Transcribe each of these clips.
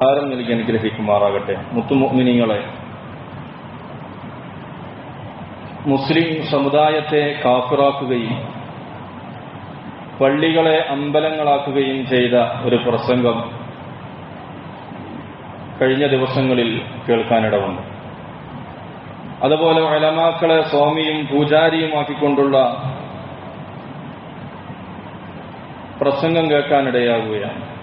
ആരം നൽകി അനുഗ്രഹിക്കുമാറാകട്ടെ. മുത്തുമുഅ്മിനീങ്ങളെ മുസ്ലിം സമുദായത്തെ കാഫിറാക്കുകയും പള്ളികളെ അമ്പലങ്ങളാക്കുകയും ചെയ്ത ഒരു പ്രസംഗം കഴിഞ്ഞ ദിവസങ്ങളിൽ കേൾക്കാനിടവന്നു. അതുപോലെ അലമാക്കളെ സ്വാമിയും പൂജാരിയുമാക്കിക്കൊണ്ടുള്ള പ്രസംഗം കേൾക്കാനിടയാകുകയാണ്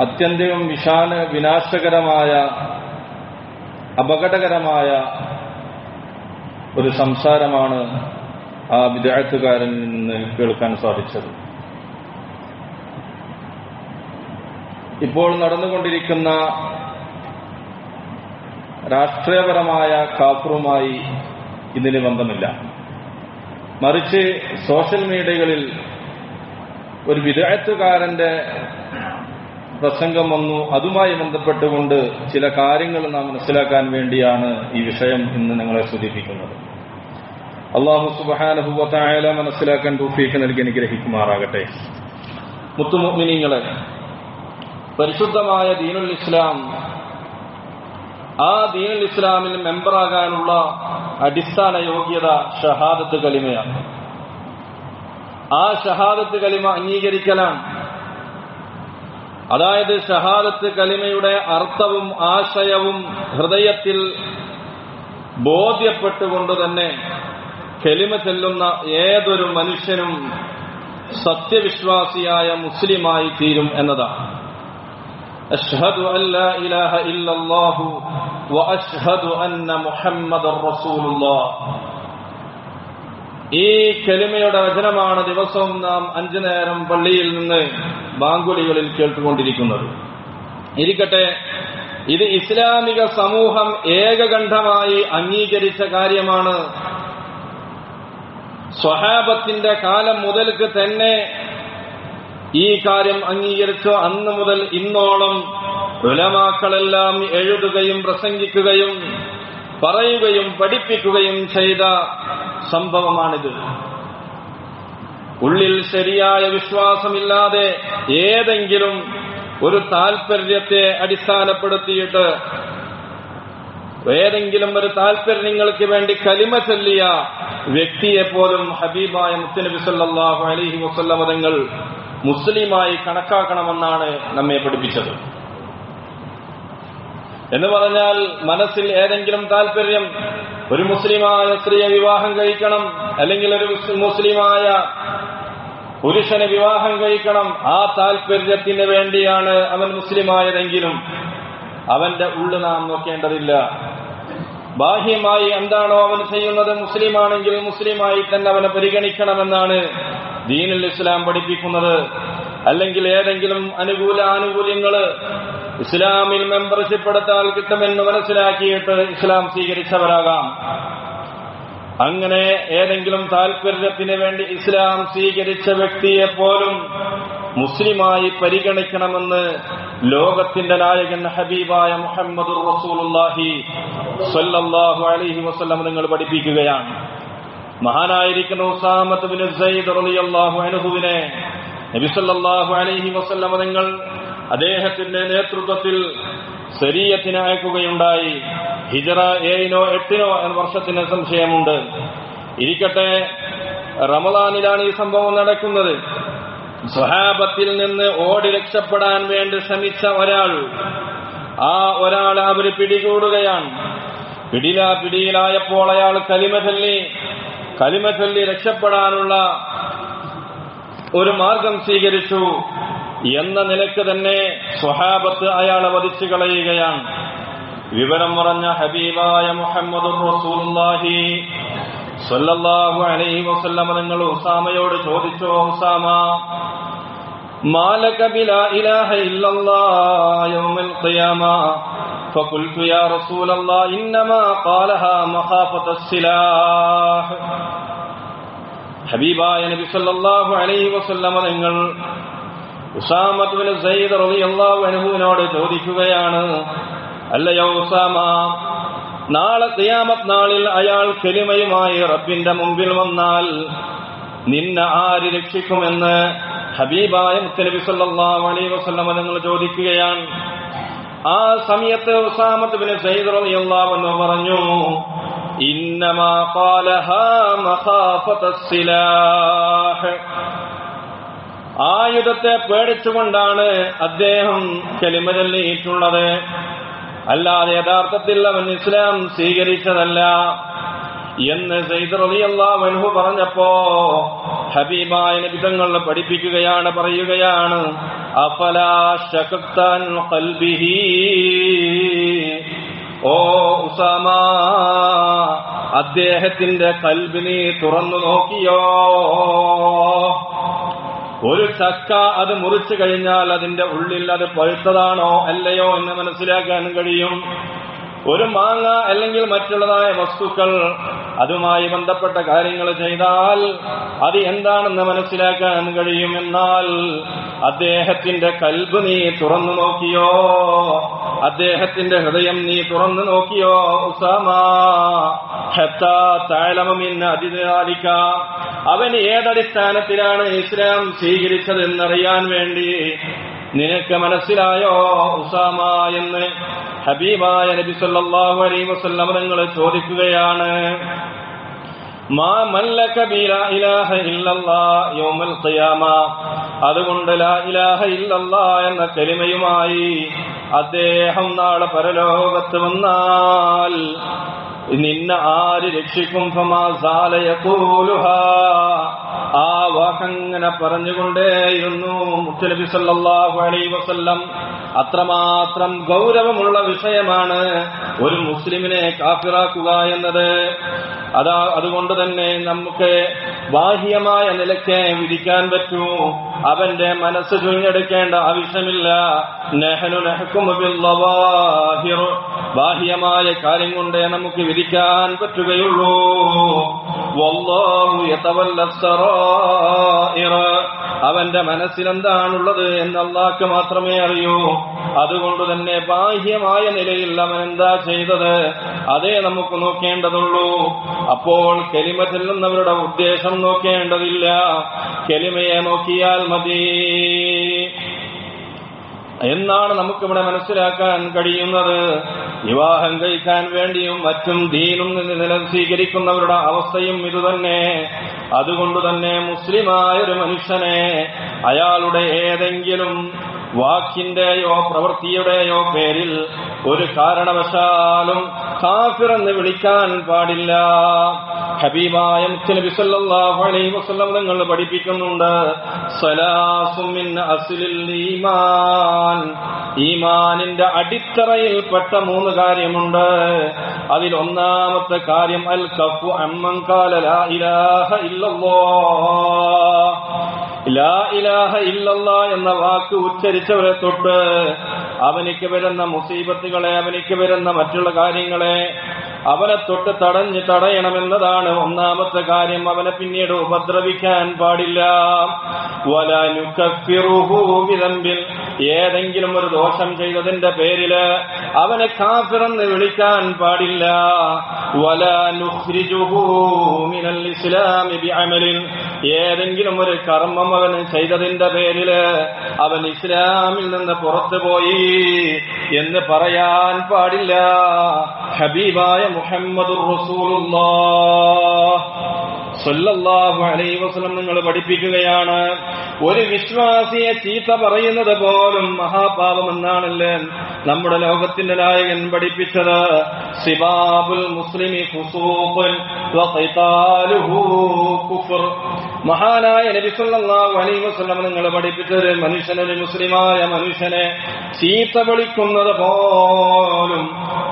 അത്യന്തം വിശാല വിനാശകരമായ അപകടകരമായ ഒരു സംസാരമാണ് ആ വിദഗ്ധകാരനിൽ നിന്ന് കേൾക്കാൻ സാധിച്ചത്. ഇപ്പോൾ നടന്നുകൊണ്ടിരിക്കുന്ന രാഷ്ട്രീയപരമായ കാപ്പറുമായി ഇതിന് ബന്ധമില്ല. മറിച്ച് സോഷ്യൽ മീഡിയകളിൽ ഒരു വിദഗ്ധകാരന്റെ പ്രസംഗം വന്നു. അതുമായി ബന്ധപ്പെട്ടുകൊണ്ട് ചില കാര്യങ്ങൾ നാം മനസ്സിലാക്കാൻ വേണ്ടിയാണ് ഈ വിഷയം ഇന്ന് നിങ്ങളെ സൂചിപ്പിക്കുന്നത്. അള്ളാഹു സുബാനുഭവത്തായാല മനസ്സിലാക്കാൻ തൂഫീക്ക് നൽകി അനുഗ്രഹിക്കുമാറാകട്ടെ. മുത്തുമുമിനിങ്ങളെ പരിശുദ്ധമായ ദീനുൽ ഇസ്ലാം ആ ദീനുൽ ഇസ്ലാമിൽ മെമ്പറാകാനുള്ള അടിസ്ഥാന യോഗ്യത ഷഹാദത്ത് കലിമയാണ്. ആ ഷഹാദത്ത് കലിമ അംഗീകരിക്കലാണ് അതായത് ഷഹാദത്ത് കലിമയുടെ അർത്ഥവും ആശയവും ഹൃദയത്തിൽ ബോധ്യപ്പെട്ടുകൊണ്ട് തന്നെ കലിമ ചെല്ലുന്ന ഏതൊരു മനുഷ്യനും സത്യവിശ്വാസിയായ മുസ്ലിമായി തീരും എന്നതാണ്. അഷ്ഹദു അന്ന ഈ കെലിമയുടെ വചനമാണ് ദിവസവും നാം അഞ്ചു നേരം പള്ളിയിൽ നിന്ന് ബാങ്കുലികളിൽ കേട്ടുകൊണ്ടിരിക്കുന്നത്. ഇരിക്കട്ടെ ഇത് ഇസ്ലാമിക സമൂഹം ഏകകണ്ഠമായി അംഗീകരിച്ച കാര്യമാണ്. സ്വഹാബത്തിന്റെ കാലം മുതൽക്ക് തന്നെ ഈ കാര്യം അംഗീകരിച്ചു. അന്ന് മുതൽ ഇന്നോളം ഉലമാക്കളെല്ലാം എഴുതുകയും പ്രസംഗിക്കുകയും പറയുകയും പഠിപ്പിക്കുകയും ചെയ്ത സംഭവമാണിത്. ഉള്ളിൽ ശരിയായ വിശ്വാസമില്ലാതെ ഏതെങ്കിലും ഒരു താൽപര്യത്തെ അടിസ്ഥാനപ്പെടുത്തിയിട്ട് ഏതെങ്കിലും ഒരു താൽപര്യങ്ങൾക്ക് വേണ്ടി കലിമ ചൊല്ലിയ വ്യക്തിയെ പോലും ഹബീബായ മുത്തനബി സല്ലാഹു അലഹി വസ്ല്ലമതങ്ങൾ മുസ്ലിമായി കണക്കാക്കണമെന്നാണ് നമ്മെ പഠിപ്പിച്ചത്. എന്ന് പറഞ്ഞാൽ മനസ്സിൽ ഏതെങ്കിലും താല്പര്യം ഒരു മുസ്ലിമായ സ്ത്രീയെ വിവാഹം കഴിക്കണം അല്ലെങ്കിൽ ഒരു മുസ്ലിമായ പുരുഷനെ വിവാഹം കഴിക്കണം ആ താല്പര്യത്തിന് വേണ്ടിയാണ് അവൻ മുസ്ലിമായതെങ്കിലും അവന്റെ ഉള്ളു നാം നോക്കേണ്ടതില്ല. ബാഹ്യമായി എന്താണോ അവൻ ചെയ്യുന്നത് മുസ്ലിമാണെങ്കിൽ മുസ്ലിമായി തന്നെ അവനെ പരിഗണിക്കണമെന്നാണ് ദീനുൽ ഇസ്ലാം പഠിപ്പിക്കുന്നത്. അല്ലെങ്കിൽ ഏതെങ്കിലും അനുകൂല ആനുകൂല്യങ്ങൾ ഇസ്ലാമിൽ മെമ്പർഷിപ്പ് എടുത്താൽ കിട്ടുമെന്ന് മനസ്സിലാക്കിയിട്ട് ഇസ്ലാം സ്വീകരിച്ചവരാകാം. അങ്ങനെ ഏതെങ്കിലും താൽപര്യത്തിന് വേണ്ടി ഇസ്ലാം സ്വീകരിച്ച വ്യക്തിയെ പോലും മുസ്ലിമായി പരിഗണിക്കണമെന്ന് ലോകത്തിന്റെ നായകൻ ഹബീബായ മുഹമ്മദ് റസൂലുല്ലാഹി സ്വല്ലല്ലാഹു അലൈഹി വസല്ലം നിങ്ങൾ പഠിപ്പിക്കുകയാണ്. മഹാനായിരിക്കുന്ന ഉസാമത്ത് ബിൻ സയ്യിദ് റളിയല്ലാഹു അൻഹുവിനെ നബി സല്ലല്ലാഹു അലൈഹി വസല്ലം നിങ്ങൾ അദ്ദേഹത്തിന്റെ നേതൃത്വത്തിൽ ശരീരത്തിന് അയക്കുകയുണ്ടായി. ഹിജറ ഏഴിനോ എട്ടിനോ എന്ന വർഷത്തിന് സംശയമുണ്ട്. ഇരിക്കട്ടെ റമദാനിലാണ് ഈ സംഭവം നടക്കുന്നത്. സ്വഹാബത്തിൽ നിന്ന് ഓടി രക്ഷപ്പെടാൻ വേണ്ടി ശ്രമിച്ച ഒരാൾ. ആ ഒരാൾ അവർ പിടികൂടുകയാണ്. പിടില പിടിയിലായപ്പോൾ അയാൾ കലിമ ചൊല്ലി കലിമ ചൊല്ലി രക്ഷപ്പെടാനുള്ള ഒരു മാർഗം സ്വീകരിച്ചു. എന്ന നിലക്ക് തന്നെ സ്വഹാബത്ത് അയാളെ വധിച്ചു കളയുകയാണ് വിവരം പറഞ്ഞ ഹബീബായ മുഹമ്മദ് റസൂലുള്ളാഹി സല്ലല്ലാഹു അലൈഹി വസല്ലമ നിങ്ങൾ ഉസാമയോട് ചോദിച്ചോ ഉസാമ മാലക ബിലാ ഇലാഹ ഇല്ലല്ലാഹ് യൗമൽ ഖിയാമ فقلت يا رسول الله إنما قالها مخافة السلاح ഹബീബായ നബി സല്ലല്ലാഹു അലൈഹി വസല്ലമ നിങ്ങൾ ഉസാമത്ത് സയ്യിദ് സയ്യിദ് റളിയല്ലാഹു അൻഹുവിനോട് ചോദിക്കുകയാണ് അല്ലയോ ഉസാമ നാളെ തിയാമത് നാളിൽ അയാൾ കെലിമയുമായി റബ്ബിന്റെ മുമ്പിൽ വന്നാൽ നിന്നെ ആര് രക്ഷിക്കുമെന്ന് ഹബീബായ മുത്തനബി സല്ലാഹു അലൈ വസല്ലം നിങ്ങൾ ചോദിക്കുകയാണ്. ആ സമയത്ത് ഉസാമത്ത് ബിൻ സയ്യിദ് അള്ളാഹു എന്ന് പറഞ്ഞു ഇന്നമാ ഖാലഹാ യുദ്ധത്തെ പേടിച്ചുകൊണ്ടാണ് അദ്ദേഹം കലിമ ചൊല്ലിയിട്ടുള്ളത് അല്ലാതെ യഥാർത്ഥത്തിൽ അവൻ ഇസ്ലാം സ്വീകരിച്ചതല്ല എന്ന് സെയ്ദ് റളിയല്ലാഹു പറഞ്ഞപ്പോ ഹബീബായ നിബിധങ്ങൾ പഠിപ്പിക്കുകയാണ് പറയുകയാണ് അഫലാ ശകക്താൻ ഖൽബിഹി? ഓ ഉസാമ അദ്ദേഹത്തിന്റെ കൽബിനെ തുറന്നു നോക്കിയോ? ഒരു ചക്ക അത് മുറിച്ചു കഴിഞ്ഞാൽ അതിന്റെ ഉള്ളിൽ അത് പഴുത്തതാണോ അല്ലയോ എന്ന് മനസ്സിലാക്കാൻ കഴിയും. ഒരു മാങ്ങ അല്ലെങ്കിൽ മറ്റുള്ളതായ വസ്തുക്കൾ അതുമായി ബന്ധപ്പെട്ട കാര്യങ്ങൾ ചെയ്താൽ അത് എന്താണെന്ന് മനസ്സിലാക്കാൻ കഴിയും എന്നാൽ അദ്ദേഹത്തിന്റെ കൽബ് നീ തുറന്നു നോക്കിയോ? അദ്ദേഹത്തിന്റെ ഹൃദയം നീ തുറന്നു നോക്കിയോ ഉസാമിക്ക അവൻ ഏതടിസ്ഥാനത്തിലാണ് ഇസ്ലാം സ്വീകരിച്ചതെന്നറിയാൻ വേണ്ടി നിനക്ക് മനസ്സിലായോ ഉസാമ എന്ന്? ഹബീബായ നബി സല്ലാഹു അലൈ വസല്ലം നിങ്ങൾ ചോദിക്കുകയാണ് അതുകൊണ്ട് ലാ ഇലാഹ ഇല്ലല്ലാ എന്ന കലിമയുമായി അദ്ദേഹം നാളെ പരലോകത്ത് വന്നാൽ നിന്നെ ആര് രക്ഷിക്കും? ആ വാക്കങ്ങനെ പറഞ്ഞുകൊണ്ടേയിരുന്നു മുത്തലബി സല്ലാഹു അലൈ വസല്ലം. അത്രമാത്രം ഗൗരവമുള്ള വിഷയമാണ് ഒരു മുസ്ലിമിനെ കാഫിറാക്കുക എന്നത്. അതാ അതുകൊണ്ട് തന്നെ നമുക്ക് ബാഹ്യമായ നിലയ്ക്ക് വിധിക്കാൻ പറ്റൂ. അവന്റെ മനസ്സ് ചുഞ്ഞെടുക്കേണ്ട ആവശ്യമില്ല. ബാഹ്യമായ കാര്യം കൊണ്ടേ നമുക്ക് വിധിക്കാൻ പറ്റുകയുള്ളൂ. അവന്റെ മനസ്സിലെന്താണുള്ളത് എന്ന് അള്ളാഹ്ക്ക് മാത്രമേ അറിയൂ. അതുകൊണ്ട് തന്നെ ബാഹ്യമായ നിലയിൽ അവൻ എന്താ ചെയ്തത്? അതേ നമുക്ക് നോക്കേണ്ടതുള്ളൂ. അപ്പോൾ കെലിമ ചെല്ലുന്നവരുടെ ഉദ്ദേശം നോക്കേണ്ടതില്ല. കെലിമയെ നോക്കിയാൽ മതി. എന്നാണ് നമുക്കിവിടെ മനസ്സിലാക്കാൻ കഴിയുന്നത്. വിവാഹം കഴിക്കാൻ വേണ്ടിയും മറ്റും ദീനും നില സ്വീകരിക്കുന്നവരുടെ അവസ്ഥയും ഇതുതന്നെ. അതുകൊണ്ട് തന്നെ മുസ്ലിമായ ഒരു മനുഷ്യനെ അയാളുടെ ഏതെങ്കിലും വാക്കിന്റെയോ പ്രവൃത്തിയുടെയോ പേരിൽ ഒരു കാരണവശാലും കാഫിർ എന്ന് വിളിക്കാൻ പാടില്ല. ഹബീബായ നബി സല്ലല്ലാഹു അലൈഹി വസല്ലം നിങ്ങൾ പഠിപ്പിക്കുന്നുണ്ട്. സലാസും മിൻ അസ്ലിൽ ഈമാൻ. ഈമാനിന്റെ അടിത്തറയിൽപ്പെട്ട മൂന്ന് കാര്യമുണ്ട്. അതിൽ ഒന്നാമത്തെ കാര്യം അൽ കഫു അമ്മൻ കാല ലാ ഇലാഹ ഇല്ലല്ലാഹ്. ലാ ഇലാഹ ഇല്ലല്ല എന്ന വാക്ക് ഉച്ചരിച്ചവരെ തൊട്ട് അവനിക്ക് വരുന്ന മുസീബത്തുകളെ അവനിക്ക് വരുന്ന മറ്റുള്ള കാര്യങ്ങളെ അവനെ തൊട്ട് തടഞ്ഞ് തടയണമെന്നതാണ് ഒന്നാമത്തെ കാര്യം. അവനെ പിന്നീട് ഉപദ്രവിക്കാൻ പാടില്ല. വലനുക്കഫിറുഹു ബിദംബിൽ. ഏതെങ്കിലും ഒരു ദോഷം ചെയ്തതിന്റെ പേരിൽ അവനെ കാഫിറെന്ന് വിളിക്കാൻ പാടില്ല. വലനുഖ്രിജുഹു മിനൽ ഇസ്ലാമി ഏതെങ്കിലും ഒരു കർമ്മം അവന് ചെയ്തതിന്റെ പേരിൽ അവൻ ഇസ്ലാമിൽ നിന്ന് പുറത്തു പോയി എന്ന് പറയാൻ പാടില്ല. ഹബീബായ മുഹമ്മദ് റസൂലുള്ളാഹ്. സല്ലല്ലാഹു അലൈ വസ്ലം നിങ്ങൾ പഠിപ്പിക്കുകയാണ്. ഒരു വിശ്വാസിയെ ചീത്ത പറയുന്നത് പോലും മഹാപാപം എന്നാണല്ലേ നമ്മുടെ ലോകത്തിന്റെ നായകൻ പഠിപ്പിച്ചത്. സിബാബുൽ മുസ്ലിമി മഹാനായ നബി സല്ലല്ലാഹു അലൈഹി വസല്ലം നിങ്ങൾ പഠിപ്പിച്ചത് മനുഷ്യനൊരു മുസ്ലിമായ മനുഷ്യനെ ചീത്ത വിളിക്കുന്നത് പോലും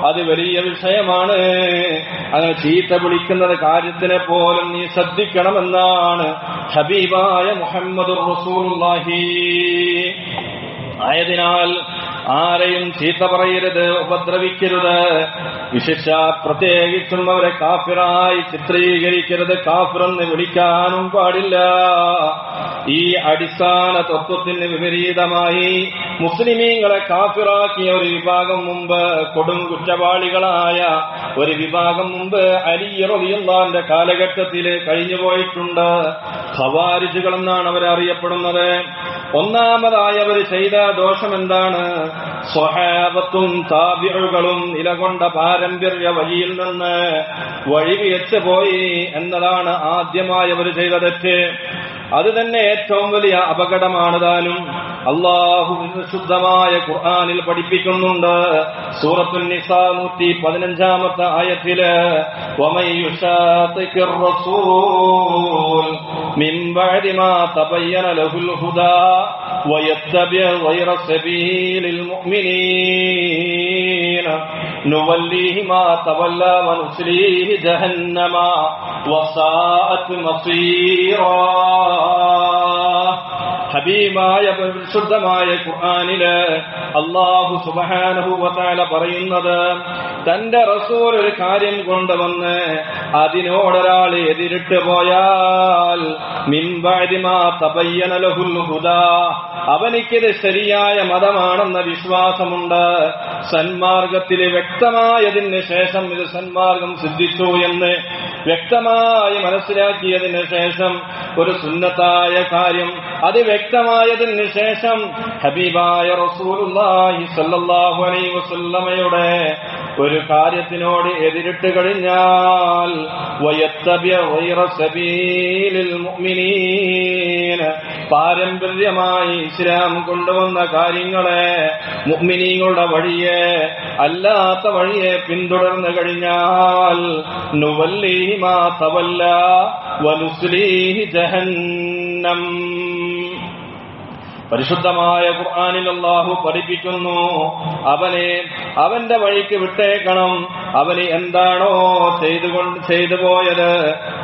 അത് വലിയ വിഷയമാണ്. അങ്ങനെ ചീത്ത വിളിക്കുന്നത് കാര്യത്തിനെ പോലും നീ ശ്രദ്ധിക്കണമെന്നാണ്. ഹബീബായ മുഹമ്മദ് റസൂലുള്ളാഹി. ആയതിനാൽ ആരെയും ചീത്ത പറയരുത് ഉപദ്രവിക്കരുത്. വിശിഷ പ്രത്യേകിച്ചും അവരെ കാഫിറായി ചിത്രീകരിക്കരുത് കാഫിറെന്ന് വിളിക്കാനും പാടില്ല. ഈ അടിസ്ഥാന തത്വത്തിന് വിപരീതമായി മുസ്ലിമീങ്ങളെ കാഫിറാക്കിയ ഒരു വിഭാഗം മുമ്പ് കൊടും കുറ്റവാളികളായ ഒരു വിഭാഗം മുമ്പ് അലി റളിയല്ലാഹുവിന്റെ കാലഘട്ടത്തിൽ കഴിഞ്ഞുപോയിട്ടുണ്ട്. ഖവാരിജുകൾ എന്നാണ് അവരറിയപ്പെടുന്നത്. ഒന്നാമതായി അവർ ചെയ്ത ദോഷം എന്താണ് സ്വഹാബത്തും താബിഴുകളും നിലകൊണ്ട പാരമ്പര്യ വഴിയിൽ നിന്ന് വഴിവിയച്ചു പോയി എന്നതാണ് ആദ്യമായി അവർ ചെയ്ത തെറ്റ്. അത് തന്നെ ഏറ്റവും വലിയ അപകടമാണ് താനും. അള്ളാഹു ശുദ്ധമായ ഖുർആാനിൽ പഠിപ്പിക്കുന്നുണ്ട്. സൂറത്തു നിസാ നൂറ്റി പതിനഞ്ചാമത്തെ ആയത്തിൽ مِن بَعْدِ مَا تَبَيَّنَ لَهُ الْهُدَى وَيَتَّبِعْ غَيْرَ سَبِيلِ الْمُؤْمِنِينَ نُوَلِّهِ مَا تَوَلَّى وَنُصْلِيهِ جَهَنَّمَ وَسَاءَتْ مَصِيرًا ഹബീബായ പരിശുദ്ധമായ ഖുർആനില് അള്ളാഹു സുബഹാനുഭൂവത്താല പറയുന്നത് തന്റെ റസൂൽ ഒരു കാര്യം കൊണ്ടുവന്ന് അതിനോടൊരാൾ എതിരിട്ട് പോയാൽ അവനിക്കിത് ശരിയായ മതമാണെന്ന വിശ്വാസമുണ്ട്. സന്മാർഗത്തിൽ വ്യക്തമായതിന് ശേഷം ഇത് സന്മാർഗം സിദ്ധിച്ചു എന്ന് വ്യക്തമായി മനസ്സിലാക്കിയതിന് ശേഷം ഒരു സുന്നത്തായ കാര്യം. അത് വ്യക്തമായതിന് ശേഷം ഹബീബായ റസൂലുള്ളാഹി അലൈഹി വസല്ലമയുടെ ഒരു കാര്യത്തിനോട് എതിരിട്ട് കഴിഞ്ഞാൽ സബീലിൽ മുഅ്മിനീന പാരമ്പര്യമായി ഇസ്ലാം കൊണ്ടുവന്ന കാര്യങ്ങളെ മുഅ്മിനീങ്ങളുടെ വഴിയെ അല്ലാത്ത വഴിയെ പിന്തുടർന്നു കഴിഞ്ഞാൽ നുവല്ലീഹി തവല്ല ജഹന്നം. പരിശുദ്ധമായ ഖുർആാനിൽ അള്ളാഹു പഠിപ്പിക്കുന്നു അവനെ അവന്റെ വഴിക്ക് വിട്ടേക്കണം അവന് എന്താണോ ചെയ്തുകൊണ്ട് ചെയ്തു പോയത്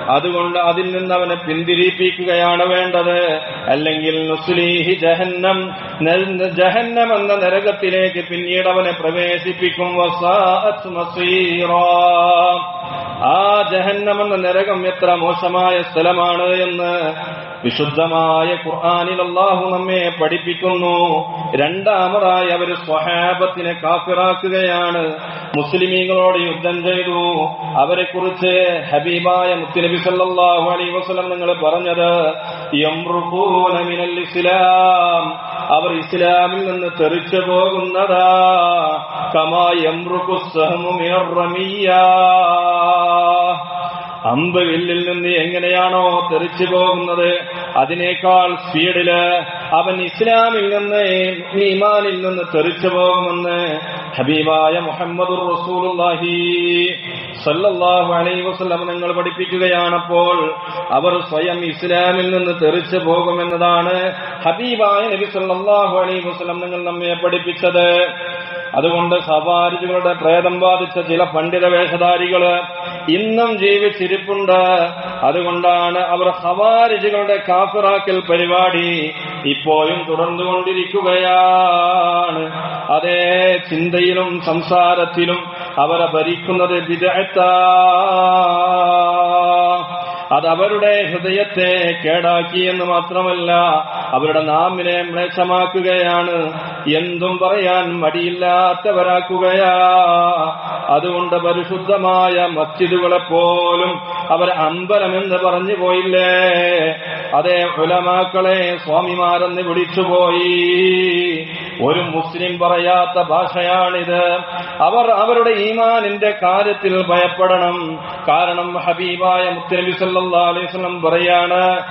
അതുകൊണ്ട് അതിൽ നിന്ന് അവനെ പിന്തിരിപ്പിക്കുകയാണ് വേണ്ടത് അല്ലെങ്കിൽ നുസ്ലീഹി ജഹന്നം ജഹന്നം എന്ന നരകത്തിലേക്ക് പിന്നീട് അവനെ പ്രവേശിപ്പിക്കും. ആ ജഹന്നം എന്ന നരകം എത്ര മോശമായ സ്ഥലമാണ് എന്ന് വിശുദ്ധമായ ഖുർആാനിൽ അള്ളാഹു നമ്മെ പഠിപ്പിക്കുന്നു. രണ്ടാമതായി അവർ സ്വഹാബത്തിനെ കാഫിറാക്കുകയാണ്. മുസ്ലിമീങ്ങളോട് യുദ്ധം ചെയ്തു. അവരെ കുറിച്ച് ഹബീബായ മുത്തുനബി സല്ലല്ലാഹു അലൈഹി വസല്ലം നിങ്ങൾ പറഞ്ഞത് ഇസ്ലാം. അവർ ഇസ്ലാമിൽ നിന്ന് തെറിച്ചു പോകുന്നതാ. കമാ യംറുഖു സഹമു മിനർ റമിയ്യാ അമ്പ് വില്ലിൽ നിന്ന് എങ്ങനെയാണോ തെറിച്ചു പോകുന്നത്? അതിനേക്കാൾ സ്പീഡിൽ അവൻ ഇസ്ലാമിൽ നിന്ന് ഈമാനിൽ നിന്ന് തെറിച്ചു പോകുമെന്ന് ഹബീബായ മുഹമ്മദ് റസൂലുള്ളാഹി അലൈഹി വസല്ലം നിങ്ങൾ പഠിപ്പിക്കുകയാണപ്പോൾ അവർ സ്വയം ഇസ്ലാമിൽ നിന്ന് തെറിച്ചു പോകുമെന്നതാണ് ഹബീബായ നബി സല്ലല്ലാഹു അലൈഹി വസല്ലം നിങ്ങൾ നമ്മെ പഠിപ്പിച്ചത്. അതുകൊണ്ട് സവാരികളുടെ പ്രേതം ബാധിച്ച ചില പണ്ഡിത വേഷധാരികൾ ഇന്നും ജീവിച്ചിരിപ്പുണ്ട്. അതുകൊണ്ടാണ് അവർ ഹവാരിജുകളുടെ കാഫിറാക്കൽ പരിപാടി ഇപ്പോഴും തുടർന്നുകൊണ്ടിരിക്കുകയാണ്. അതേ ചിന്തയിലും സംസാരത്തിലും അവരെ ഭരിക്കുന്നത് വിജയത്ത അത് അവരുടെ ഹൃദയത്തെ കേടാക്കി എന്ന് മാത്രമല്ല അവരുടെ നാമിനെ മ്ലേച്ഛമാക്കുകയാണ്. എന്തും പറയാൻ മടിയില്ലാത്തവരാക്കുകയാ. അതുകൊണ്ട് പരിശുദ്ധമായ മസ്ജിദുകളെ പോലും അവർ അമ്പലമെന്ന് പറഞ്ഞു പോയില്ലേ? അതേ ഉലമാക്കളെ സ്വാമിമാരെന്ന് വിളിച്ചുപോയി ഒരു മുസ്ലിം പറയാത്ത ഭാഷയാണിത്. അവർ അവരുടെ ഈമാനിന്റെ കാര്യത്തിൽ ഭയപ്പെടണം. കാരണം ഹബീബായ മുത്തലബി സല്ലാ പറയാണ്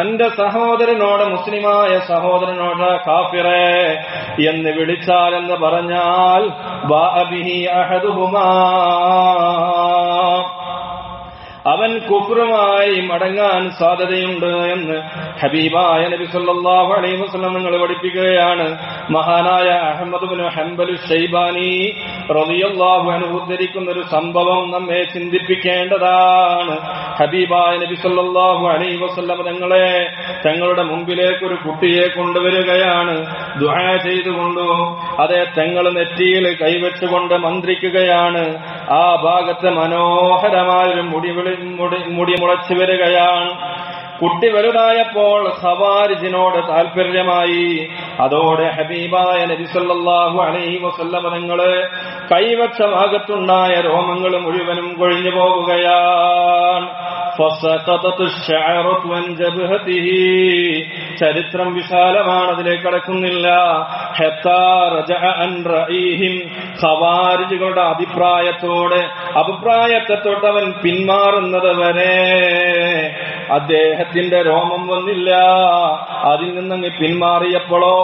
തന്റെ സഹോദരനോട് മുസ്ലിമായ സഹോദരനോട് കാഫിറേ എന്ന് വിളിച്ചാൽ എന്ന് പറഞ്ഞാൽ അവൻ കുഫറുമായി മടങ്ങാൻ സാധ്യതയുണ്ട് എന്ന് ഹബീബായ നബി സല്ലാഹു അലൈഹി വസ്ലം നിങ്ങൾ പഠിപ്പിക്കുകയാണ്. മഹാനായ അഹമ്മദ് ഹംബലു ഷൈബാനി റബിയല്ലാഹു അൻഹു ഉദ്ധരിക്കുന്ന ഒരു സംഭവം നമ്മെ ചിന്തിപ്പിക്കേണ്ടതാണ്. ഹബീബായ നബി സല്ലാഹു അലൈഹി വസ്ലം തങ്ങളെ തങ്ങളുടെ മുമ്പിലേക്ക് ഒരു കുട്ടിയെ കൊണ്ടുവരികയാണ്. ദുഹ ചെയ്തുകൊണ്ടു അതേ തങ്ങൾ നെറ്റിയിൽ കൈവച്ചുകൊണ്ട് മന്ത്രിക്കുകയാണ്. ആ ഭാഗത്ത് മനോഹരമായൊരു മുടി മുടി മുടി മുളച്ചു വരികയാണ്. കുട്ടി വലുതായപ്പോൾ സവാരിജിനോട് താല്പര്യമായി അതോടെ ഹബീബായ നബിസല്ലാഹു അലൈഹി വസല്ലമനങ്ങൾ കൈവച്ച ഭാഗത്തുണ്ടായ രോമങ്ങൾ മുഴുവനും കൊഴിഞ്ഞു പോകുകയാണ്. ചരിത്രം വിശാലമാണ് അതിലേക്ക് കടക്കുന്നില്ല ഖവാരിജുകളുടെ അഭിപ്രായത്തോടെ അഭിപ്രായത്തെ തൊട്ടവൻ പിന്മാറുന്നത് വരെ അദ്ദേഹത്തിന്റെ രോമം വന്നില്ല. അതിൽ നിന്നങ്ങ് പിന്മാറിയപ്പോഴോ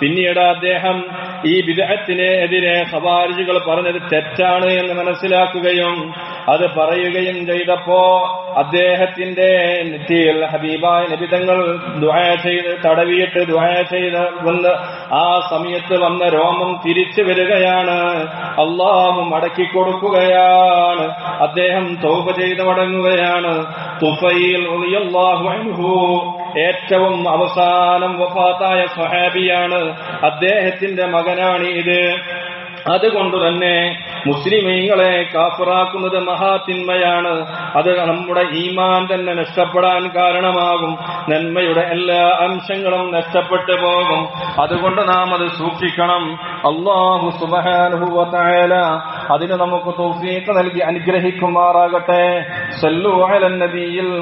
പിന്നീട് അദ്ദേഹം ഈ വിദഗ്ധത്തിനെതിരെ സവാരിജികൾ പറഞ്ഞത് തെറ്റാണ് എന്ന് മനസ്സിലാക്കുകയും അത് പറയുകയും ചെയ്തപ്പോ അദ്ദേഹത്തിന്റെ നെറ്റിയിൽ ഹബീബായ നിബിതങ്ങൾ ദ്വായ ചെയ്ത് തടവിയിട്ട് ദ്വായ ചെയ്ത് വന്ന് ആ സമയത്ത് വന്ന രോമം തിരിച്ചു വരികയാണ്. അള്ളാഹു മടക്കി കൊടുക്കുകയാണ്. അദ്ദേഹം തൗബ ചെയ്ത് മടങ്ങുകയാണ്. ഏറ്റവും അവസാനം വഫാത്തായ സ്വഹാബിയാണ്. അദ്ദേഹത്തിന്റെ മകനാണ് ഇത്. അതുകൊണ്ട് തന്നെ മുസ്ലിമീങ്ങളെ കാഫറാക്കുന്നത് മഹാതിന്മയാണ്. അത് നമ്മുടെ ഈമാൻ തന്നെ നഷ്ടപ്പെടാൻ കാരണമാകും. നന്മയുടെ എല്ലാ അംശങ്ങളും നഷ്ടപ്പെട്ടു പോകും. അതുകൊണ്ട് നാം അത് സൂക്ഷിക്കണം. അള്ളാഹു സുബാനുഭവത്തായ അതിന് നമുക്ക് തോഫീക്ക് നൽകി അനുഗ്രഹിക്കുമാറാകട്ടെ. സല്ലു അലൻ നബിയിൽ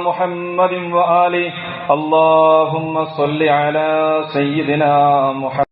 മുഹമ്മദിൻ വആലി അല്ലാഹുമ്മ സ്വല്ലി അലാ സയ്യിദിനാ മുഹമ്മദ്